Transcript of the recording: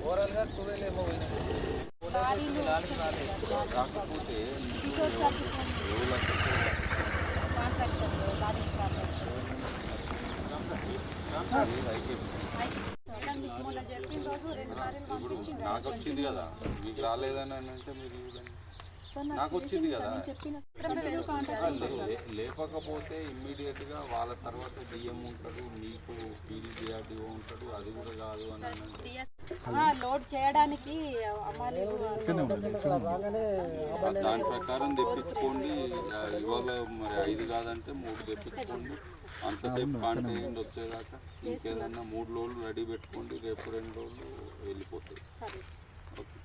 ఓవరాల్గా టువెల్ ఏమో రాకపోతే నాకు వచ్చింది కదా. మీకు రాలేదని అంటే మీరు నాకు వచ్చింది కదా. నేను చెప్పిన లేదు కాంట్రాక్టర్ లే- లే- లేకపోతే ఇమ్మీడియట్గా వాళ్ళ తర్వాత డిఎం ఉంటాడు మీకు పీడీఆర్డీఓ ఉంటాడు అది కూడా కాదు అని లోడ్ చేయడానికి దాని ప్రకారం తెప్పించుకోండి. ఇవాళ మరి ఐదు కాదంటే మూడు తెప్పించుకోండి. అంతసేపు కాంటేయండి వచ్చేదాకా ఇంకేదన్నా మూడు రోజులు రెడీ పెట్టుకోండి రేపు రెండు రోజులు వెళ్ళిపోతాయి. సరే. ఓకే.